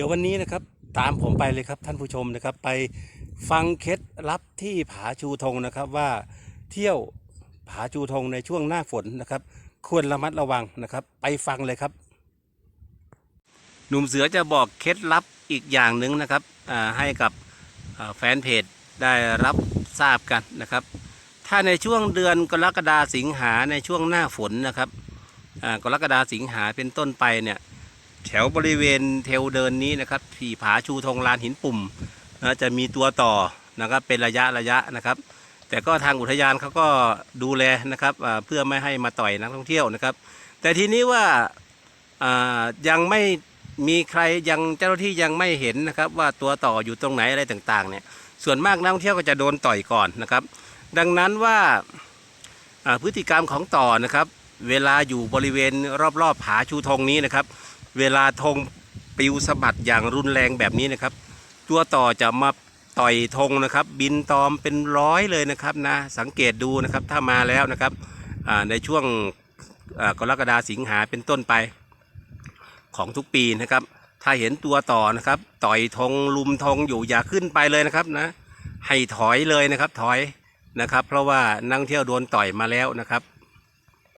ดี๋ยววันนี้นะครับตามผมไปเลยครับท่านผู้ชมนะครับ ไปฟังเคล็ดลับที่ผาชูธงนะครับว่าเที่ยวผาชูธงในช่วงหน้าฝนนะครับ ควรระมัดระวังนะครับ ไปฟังเลยครับ หนุ่มเสือจะบอกเคล็ดลับอีกอย่างหนึ่งนะครับให้กับแฟนเพจได้รับทราบกันนะครับ ถ้าในช่วงเดือนกรกฎาสิงหาในช่วงหน้าฝนนะครับกรกฎาสิงหาเป็นต้นไปเนี่ย แถวบริเวณเทวเดินนี้นะครับที่ผาชูธงลานหินปุ่มนะจะมีตัวต่อนะครับเป็นระยะระยะนะครับ แต่ก็ทางอุทยานเขาก็ดูแลนะครับเพื่อไม่ให้มาต่อยนักท่องเที่ยวนะครับ แต่ทีนี้ว่าายังไม่มีใครยังเจ้าหน้าที่ยังไม่เห็นนะครับว่าตัวต่ออยู่ตรงไหนอะไรต่างๆเนี่ยส่วนมากนักท่องเที่ยวก็จะโดนต่อยก่อนนะครับ ดังนั้นว่าอ่าพฤติกรรมของต่อนะครับ เวลาอยู่บริเวณรอบๆผาชูธงนี้นะครับ เวลาธงปลิวสะบัดอย่างรุนแรงแบบนี้นะครับ ตัวต่อจะมาต่อยธงนะครับ บินตอมเป็นร้อยเลยนะครับนะสังเกตดูนะครับถ้ามาแล้วนะครับในช่วงกรกฎาสิงหาเป็นต้นไปของทุกปีนะครับ ถ้าเห็นตัวต่อนะครับ ต่อยธงลุมธงอยู่อย่าขึ้นไปเลยนะครับนะให้ถอยเลยนะครับถอยนะครับ เพราะว่านักท่งเที่ยวโดนต่อยมาแล้วนะครับ